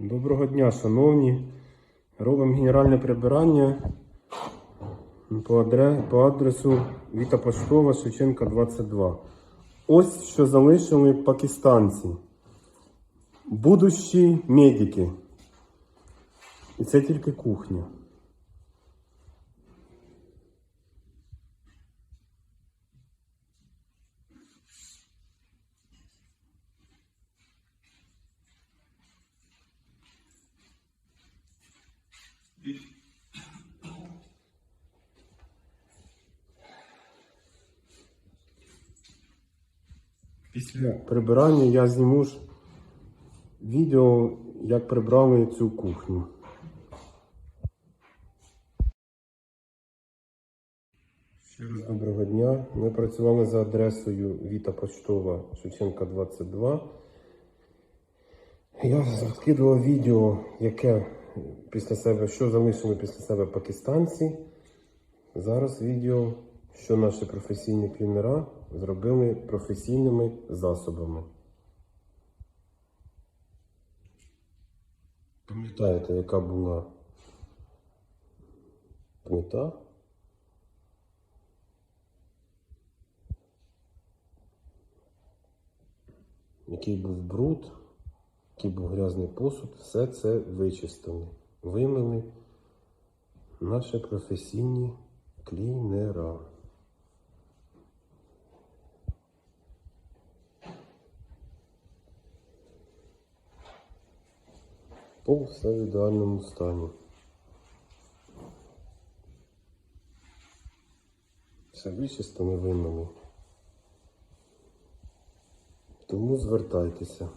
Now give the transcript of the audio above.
Доброго дня, шановні. Робимо генеральне прибирання по, адре- по адресу Віта Пашкова, Шевченка, 22. Ось що залишили пакистанці. Будущі медики. І це тільки кухня. Після прибирання я зніму ж відео, як прибрали цю кухню. Доброго дня. Ми працювали за адресою Віта Поштова Шевченка 22. Я розкидував відео, яке після себе, що залишили після себе пакистанці. Зараз відео, що наші професійні клінера зробили професійними засобами. Пам'ятаєте, яка була плита? Який був бруд, який був грязний посуд, все це вичистили, вимили наші професійні клінера. Пол все в ідеальному стані. Все вичистили, вимили. Тому звертайтеся.